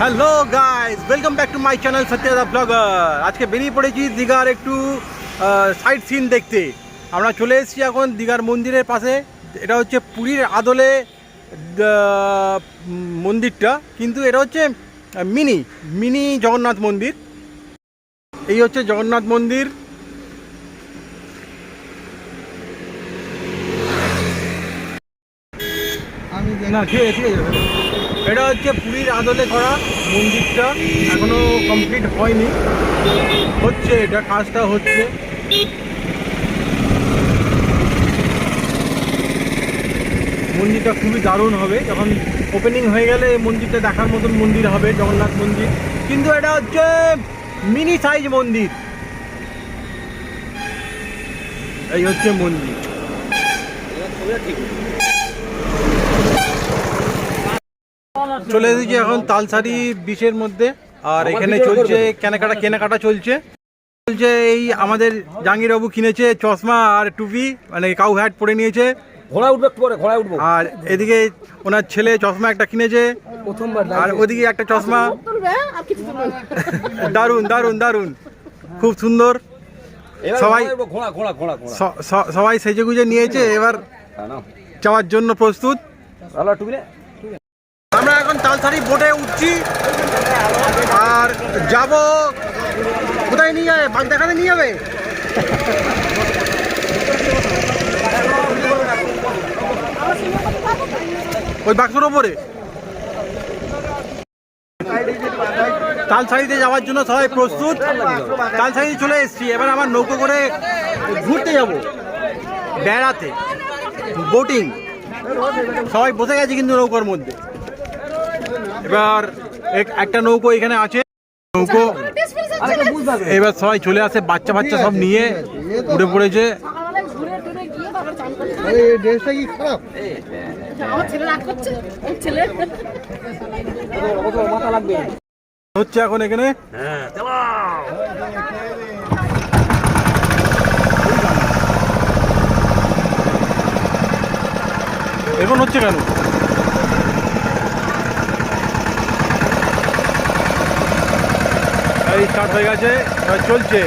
Hello guys welcome back to my channel সত্যদা blogger আজকে বেরিয়ে পড়েছি দীঘার একটু সাইড সিন দেখতে। আমরা চলে এসেছি এখন দীঘার মন্দিরের পাশে। এটা হচ্ছে পুরীর আদলে মন্দিরটা। কিন্তু এটা হচ্ছে মিনি মিনি জগন্নাথ মন্দির। এই হচ্ছে জগন্নাথ মন্দির। না ঠিক আছে ঠিক আছে। এটা হচ্ছে পুরীর আদলে করা মন্দিরটা। এখনও কমপ্লিট হয়নি। হচ্ছে, এটা কাজটা হচ্ছে। মন্দিরটা খুবই দারুণ হবে। যখন ওপেনিং হয়ে গেলে মন্দিরটা দেখার মতন মন্দির হবে, জগন্নাথ মন্দির। কিন্তু এটা হচ্ছে মিনি সাইজ মন্দির। এই হচ্ছে মন্দির। চলে এসেছি এখন তালসারি বিচের মধ্যে আর এখানে চলছে কেনাকাটা কেনাকাটা চলছে। চলছে এই আমাদের জাহাঙ্গীরবাবু কিনেছে চশমা আর টুপি মানে কাউ হ্যাট পরে নিয়েছে। ঘোড়া উঠবে পরে ঘোড়া উঠবো। আর এদিকে ওনার ছেলে চশমা একটা কিনেছে। প্রথমবার আর ওদিকে একটা চশমা। দারুণ দারুণ দারুণ খুব সুন্দর। সবাই- সবাই সেজে গুজে নিয়েছে এবার। যাওয়ার জন্য প্রস্তুত। আমরা এখন তালসারি বোটে উঠছি। আর যাব কোথায় নিয়ে যাবে? বাঘ দেখাতে নিয়ে যাবে? ওই বাক্সর ওপরে। তালসারিতে যাওয়ার জন্য সবাই প্রস্তুত। তালসারিতে চলে এসেছি। এবার আমার নৌকো করে ঘুরতে যাব। বেড়াতে। বোটিং। সবাই বসে গেছে কিন্তু নৌকার মধ্যে। এবার এক- একটা নৌকো এখানে আছে। নৌকো। এবার সবাই চলে আসে, বাচ্চা বাচ্চা সব নিয়ে উঠে পড়েছে। হচ্ছে এখন এখানে। এখন হচ্ছে কেন? এই স্টার্ট হয়ে গেছে চলছে।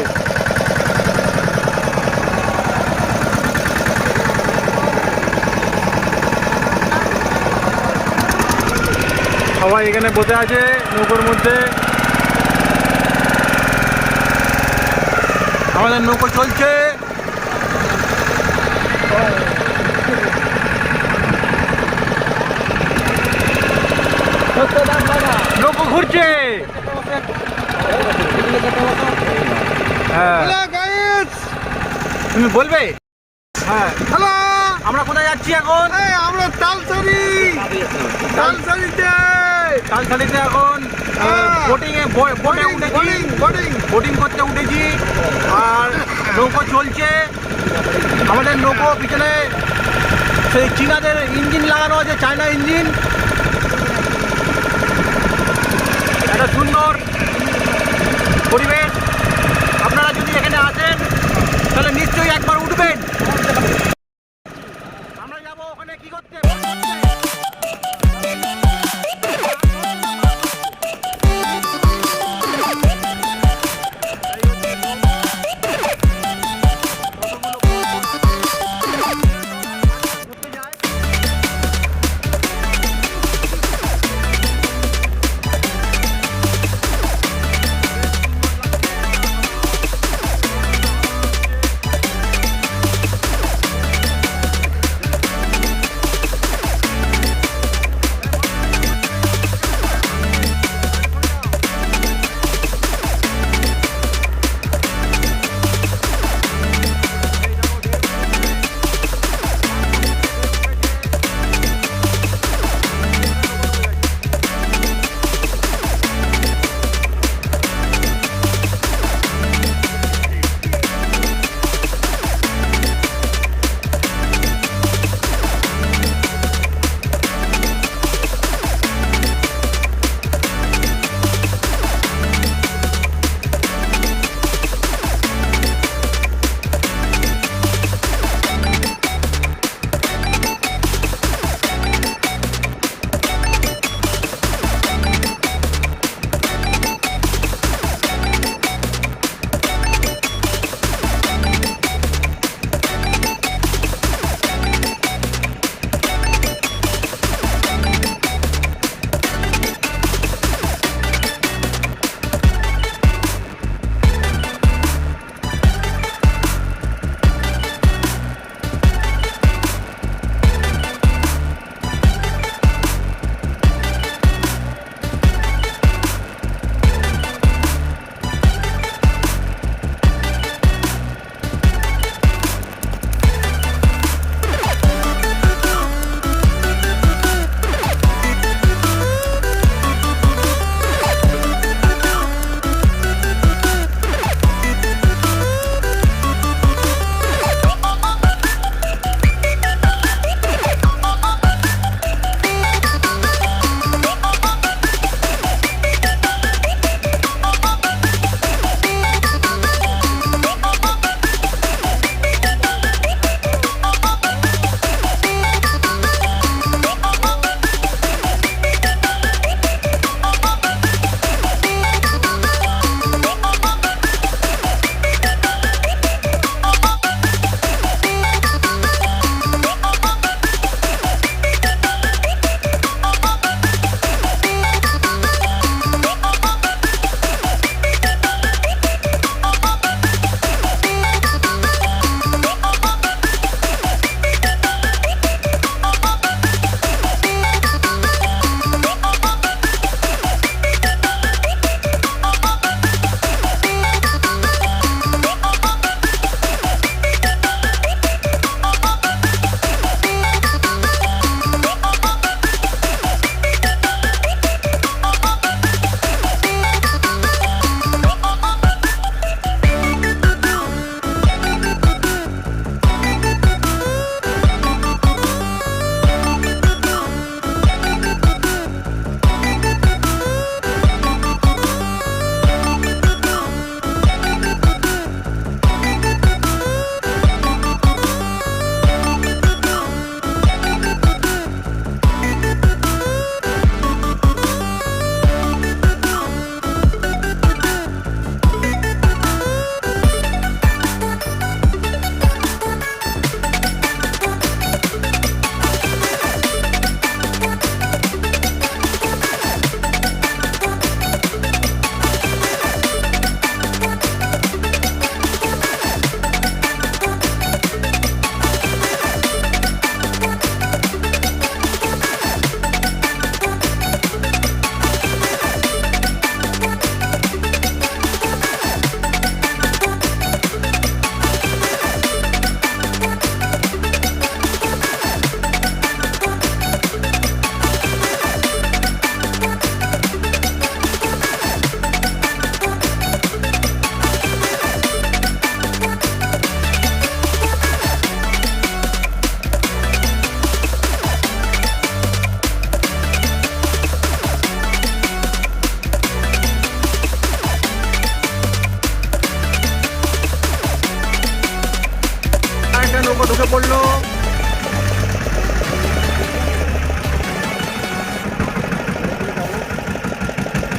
সবাই এখানে বসে আছে, নৌকোর মধ্যে। আমাদের নৌকো চলছে। নৌকো ঘুরছে। হ্যাঁ। তুমি বলবে? হ্যাঁ। হ্যালো আমরা কোথায় যাচ্ছি এখন? আমরা তালসারি। তালসারিতে। তালসারিতে এখন বোটিং এ বোটে উঠেছি। বোটিং বোটিং করতে উঠেছি। আর নৌকো চলছে। আমাদের নৌকো পিছনে সেই চীনাদের ইঞ্জিন লাগানো আছে চায়না ইঞ্জিন। একটা সুন্দর পরিবেশ আপনারা যদি এখানে আসেন তাহলে নিশ্চয়ই একবার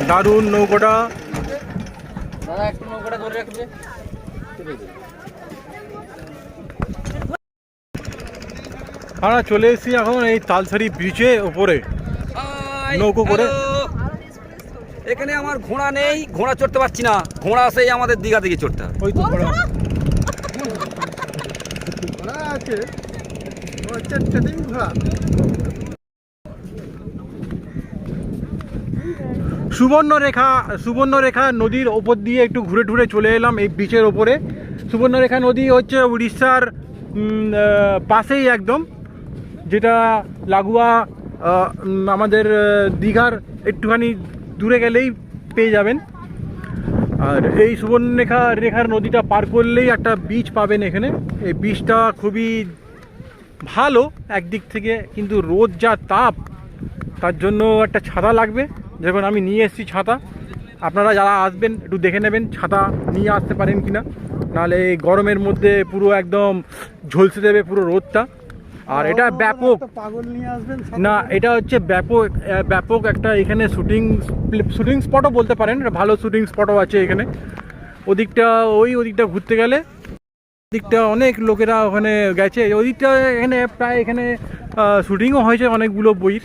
দারুণ নৌকোটা। দাদা একটু নৌকাটা ধরে রাখবে। আমরা চলে এসেছি এখন এই তালসারি ব্রিজে ওপরে নৌকো করে? এখানে আমার ঘোড়া নেই ঘোড়া চড়তে পারছি না। ঘোড়া সেই আমাদের দীঘা দিকে চড়তে হবে ওই তো ঘোড়া। সুবর্ণরেখা সুবর্ণরেখা নদীর ওপর দিয়ে একটু ঘুরে ঘুরে চলে এলাম এই বিচের ওপরে। সুবর্ণরেখা নদী হচ্ছে উড়িষ্যার পাশেই একদম, যেটা লাগোয়া আমাদের দীঘার একটুখানি দূরে গেলেই পেয়ে যাবেন। আর এই সুবর্ণরেখা রেখার নদীটা পার করলেই একটা বীচ পাবেন এখানে। এই বীচটা খুবই ভালো একদিক থেকে, কিন্তু রোদ যা তাপ, তার জন্য একটা ছাতা লাগবে। যখন আমি নিয়ে এসেছি ছাতা। আপনারা যারা আসবেন একটু দেখে নেবেন ছাতা নিয়ে আসতে পারেন কিনা। নাহলে এই গরমের মধ্যে পুরো একদম ঝলসে দেবে পুরো রোদটা। আর এটা ব্যাপক। পাগল নিয়ে আসবেন না এটা হচ্ছে ব্যাপক ব্যাপক একটা এখানে শুটিং শুটিং স্পটও বলতে পারেন। ভালো শুটিং স্পটও আছে এখানে। ওদিকটা ওই ওদিকটা ঘুরতে গেলে ওদিকটা অনেক লোকেরা ওখানে গেছে। ওদিকটা এখানে প্রায় এখানে শুটিংও হয়েছে অনেকগুলো বইয়ের।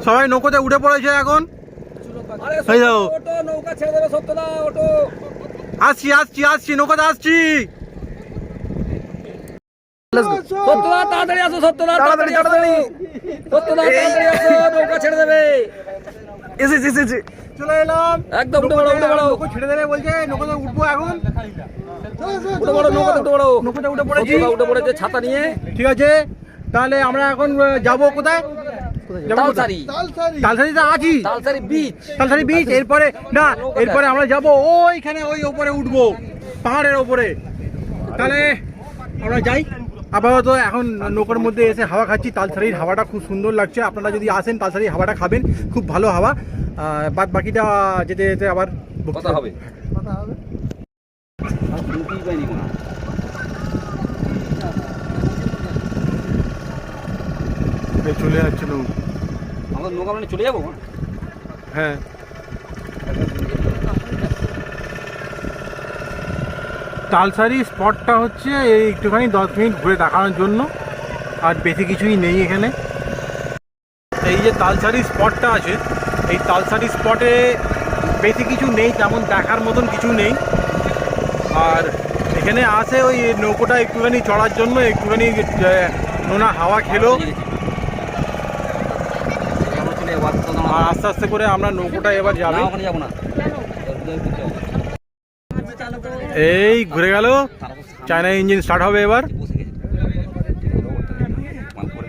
পড়ো নৌকাতে উঠে পড়ো নৌকোতে উঠে পড়েছি। সত্যদা উঠে পড়েছে ছাতা নিয়ে। ঠিক আছে। তাহলে আমরা এখন যাব কোথায়? তালসারি। আছি। তালসারি বিচ তালসারি বিচ এরপরে না এরপরে আমরা যাব ওইখানে ওই ওপরে উঠবো পাহাড়ের ওপরে। তাহলে আমরা যাই। আপাতত এখন নৌকার মধ্যে এসে হাওয়া খাচ্ছি। তালসারির হাওয়াটা খুব সুন্দর লাগছে। আপনারা যদি আসেন তালসারির হাওয়াটা খাবেন। খুব ভালো হাওয়া। বাদ বাকিটা যেতে যেতে আবার কথা হবে। কথা হবে। এই চলে যাচ্ছে নৌকা আমাদের নৌকা মানে চলে যাব? হ্যাঁ। তালসারি স্পটটা হচ্ছে এই একটুখানি দশ মিনিট ঘুরে দেখানোর জন্য আর বেশি কিছুই নেই এখানে। এই যে তালসারি স্পটটা আছে এই তালসারি স্পটে বেশি কিছু নেই তেমন দেখার মতন কিছু নেই। আর এখানে আসে ওই নৌকোটা একটুখানি চড়ার জন্য একটুখানি নোনা হাওয়া খেলো আমরা চলে যাব আর। আস্তে আস্তে করে আমরা নৌকোটা এবার যাবে। ওখানে যাব না। এই ঘুরে গেল। চায়না ইঞ্জিন স্টার্ট হবে এবার বসে গেছে মান করে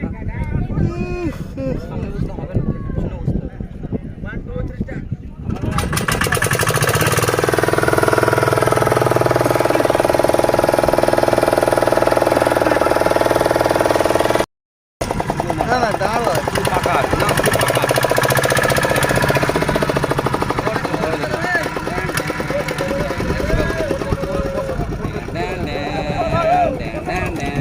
না না না দাঁড়াও পাকা আছে, না, শুধু পাকা আছে। ড্যান, ড্যান, ড্যান, ড্যান, ড্যান।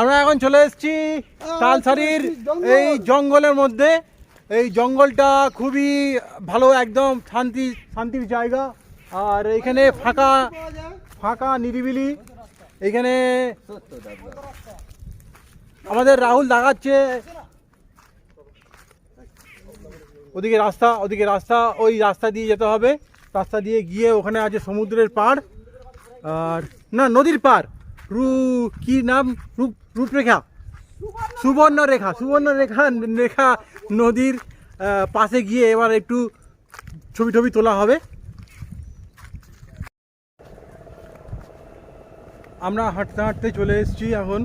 আমরা এখন চলে এসেছি তালসারির এই জঙ্গলের মধ্যে। এই জঙ্গলটা খুবই ভালো একদম শান্তি, শান্তির জায়গা। আর এখানে ফাঁকা ফাঁকা নিরিবিলি। এখানে আমাদের রাহুল দেখাচ্ছে। ওদিকে রাস্তা ওদিকে রাস্তা, ওই রাস্তা দিয়ে যেতে হবে। রাস্তা দিয়ে গিয়ে ওখানে আছে সমুদ্রের পাড়। আর না, নদীর পাড়। রু, কি নাম? রূপ রূপরেখা। সুবর্ণ রেখা সুবর্ণ রেখা রেখা নদীর পাশে গিয়ে এবার একটু ছবি টবি তোলা হবে। আমরা হাঁটতে হাঁটতে চলে এসেছি এখন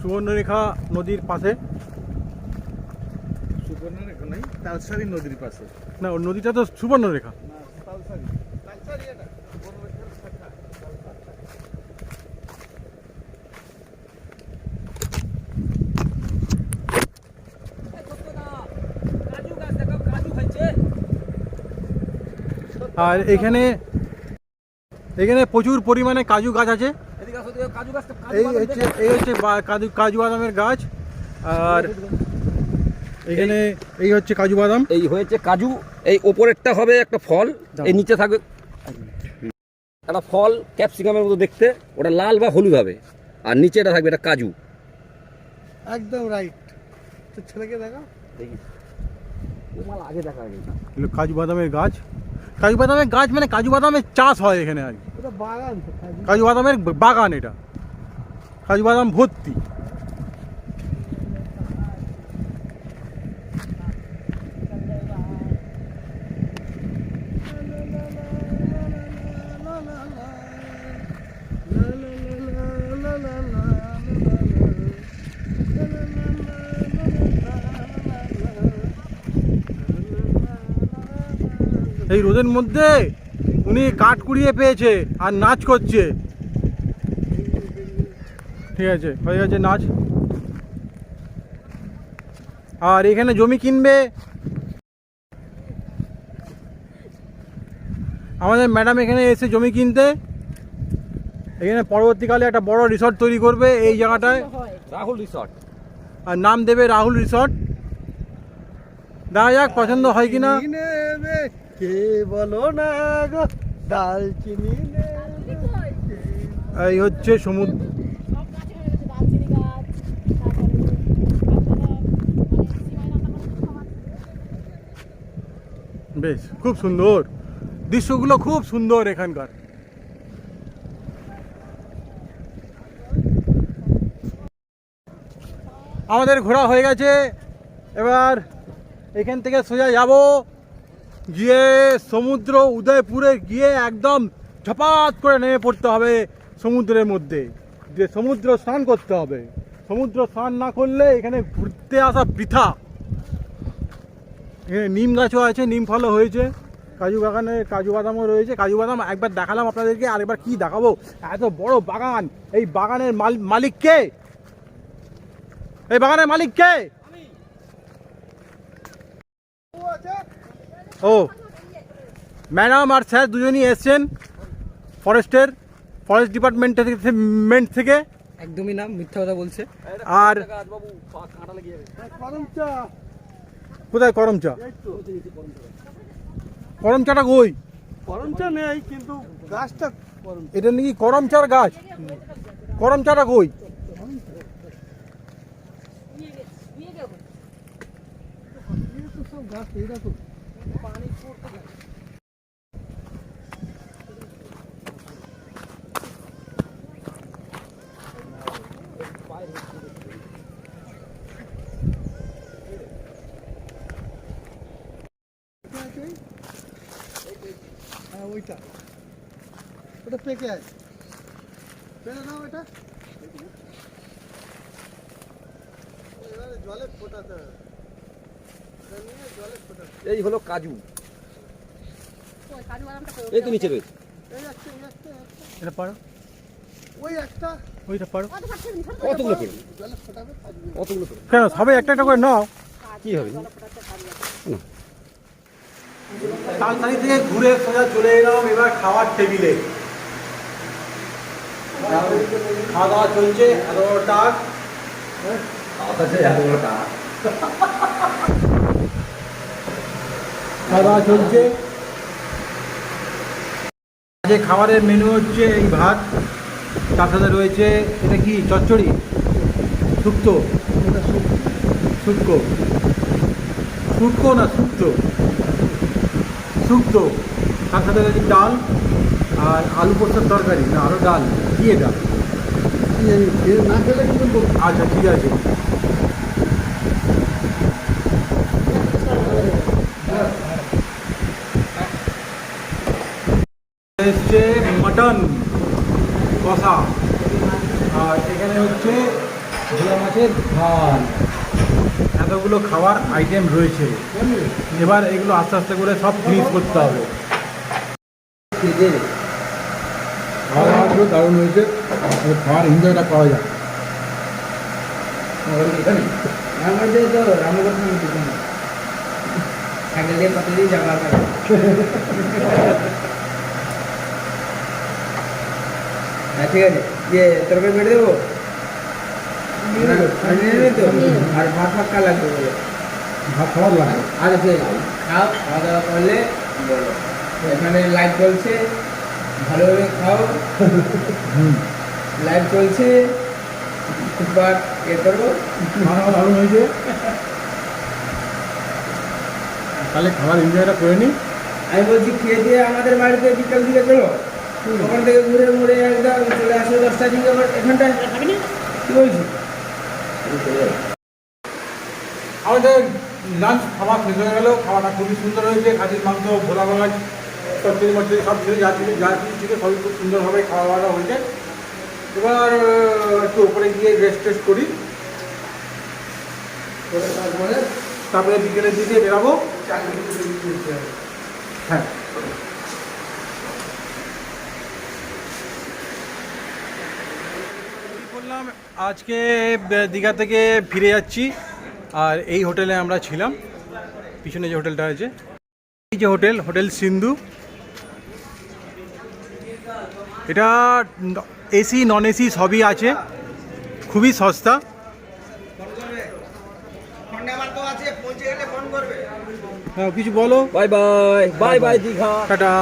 সুবর্ণরেখা নদীর পাশে। সুবর্ণরেখা নাই তালসারি নদীর পাশে। না নদীটা তো সুবর্ণরেখা। তালসারি। তালসারি এটা সুবর্ণরেখার শাখা কাজু গাছ দেখো কাজু খাইছে আর এখানে এখানে প্রচুর পরিমাণে কাজু গাছ আছে। এদিকে কাজু এই হচ্ছে এই হচ্ছে বা- কাজু কাজু বাদামের গাছ। আর এখানে এই হচ্ছে কাজু বাদাম। এই হয়েছে কাজু এই ওপরেরটা হবে একটা ফল এই নিচে থাকবে। একটা ফল ক্যাপসিকামের মতো দেখতে ওটা লাল বা হলুদ হবে। আর নিচে এটা থাকবে এটা কাজু। একদম রাইট তো ছেলেকে দেখা। মাল আগে দেখা কাজু বাদামের গাছ। কাজু বাদামের গাছ মানে কাজু বাদামের চাষ হয় এখানে আর কি। কাজু বাদামের বাগান এটা। কাজু বাদাম ভর্তি। এই রোদের মধ্যে উনি কাঠ কুড়িয়ে পেয়েছে আর নাচ করছে। ঠিক আছে হয়ে গেছে নাচ। আর এখানে জমি কিনবে। আমাদের ম্যাডাম এখানে এসে জমি কিনতে। এখানে পরবর্তীকালে একটা বড় রিসর্ট তৈরি করবে এই জায়গাটায়। রাহুল রিসর্ট আর নাম দেবে রাহুল রিসর্ট দেখা যাক পছন্দ হয় কিনা। কে বলো না গো? দালচিনি এই হচ্ছে সমুদ্র। বেশ, খুব সুন্দর। দৃশ্যগুলো খুব সুন্দর এখানকার। আমাদের ঘোরা হয়ে গেছে। এবার এখান থেকে সোজা যাব। গিয়ে সমুদ্র উদয়পুরে গিয়ে একদম ঝপাত করে নেমে পড়তে হবে সমুদ্রের মধ্যে। যে সমুদ্র স্নান করতে হবে। সমুদ্র স্নান না করলে এখানে ঘুরতে আসা বৃথা। এখানে নিম গাছও আছে, নিম ফলও হয়েছে। কাজু বাগানে কাজু বাদামও রয়েছে। কাজু বাদাম একবার দেখালাম আপনাদেরকে আরেকবার কি দেখাবো? এত বড় বাগান। এই বাগানের মাল- মালিক কে? এই বাগানের মালিক কে? ও। ম্যাডাম আর স্যার দুজনই এসছেন ফরেস্টের ফরেস্ট ডিপার্টমেন্ট থেকে মেন্ট থেকে। একদমই না মিথ্যা কথা বলছে। আর কোথায় করম চা করম চাটা কই? গরম চা নেই কিন্তু গাছটা এটা নাকি করম চার গাছ করম চাটা কই গাছ এইরকম হ্যাঁ ওইটা। ওটা পেকে আছে। পেকে নাও এটা। জলে ফোটাতে হবে এটা নিয়ে জলে ফোটাতে হবে। এই হলো কাজু? এই তো নিচে রয়েছে। একটা একটা এটা পারো। ওই একটা। ওইটা পারো। কত পাচ্ছেন? ছোট ছোট কতগুলো করে জলে কতগুলো করে কেন সবাই একটা একটা করে নাও। কি হবে? থেকে ঘুরে সোজা চলে এলাম এবার খাওয়ার টেবিলে। খাওয়া দাওয়া চলছে এগারোটা। টাকা খাওয়া চলছে। আজকে খাবারের মেনু হচ্ছে এই ভাত তার সাথে রয়েছে এটা কি চচ্চড়ি? শুক্তো। শুক্তো। শুক্তো। না শুক্তো? শুক্তো। তার সাথে রয়েছে ডাল আর আলু পোস্তার তরকারি। না আরও ডাল। খেলে কিন্তু আচ্ছা ঠিক আছে। এসছে মটন কষা। আর এখানে হচ্ছে ভোলা মাছের ঝাল। এতগুলো খাবার আইটেম রয়েছে। এবার এগুলো আস্তে আস্তে করে সব ফিনিশ করতে হবে। খাওয়া দাওয়াগুলো দারুণ হয়েছে। খাওয়ার এনজয়টা পাওয়া যায় তো দিয়ে যাওয়া করে হ্যাঁ ঠিক আছে। ইয়ে তরকারি বেড়ে দেবো? না, তো? আর ভাত ফাঁকা লাগবে বলে? ভাত খাওয়ার লাগে আচ্ছা ঠিক আছে। খাও খাওয়া দাওয়া করলে বলো। এখানে লাইভ চলছে। ভালোভাবে খাও। লাইভ চলছে। ফুটবার ইয়ে করব। খাওয়া দারুণ হয়েছে। তাহলে খাবার এনজয়টা করে নিই আমি বলছি খেয়ে দিয়ে আমাদের বাড়িতে বিকাল দিকে চলো। ওখান থেকে ঘুরে ঘুরে একদম চলে আসো দশটা দিকে আবার এখানটায়। কি বলছি? আমাদের লাঞ্চ খাবার শেষ হয়ে গেল খাওয়াটা খুবই সুন্দর হয়েছে খাসির মাংস ভোলা মাছ চচ্চড়ি মচ্চড়ি সব কিছু যা ছিল যা কিছু ছিল সবই খুব সুন্দরভাবে খাওয়া দাওয়া হয়েছে। এবার একটু উপরে গিয়ে রেস্ট টেস্ট করি। তারপরে? তারপরে বিকেলের দিকে বেরাবো। হ্যাঁ। বললাম আজকে দীঘা থেকে ফিরে যাচ্ছি। আর এই হোটেলে আমরা ছিলাম। পিছনে যে হোটেলটা আছে এই যে হোটেল হোটেল সিন্ধু। এটা এসি নন এসি সবই আছে। খুবই সস্তা। হ্যাঁ কিছু বলো। Bye bye bye bye Digha. Tata.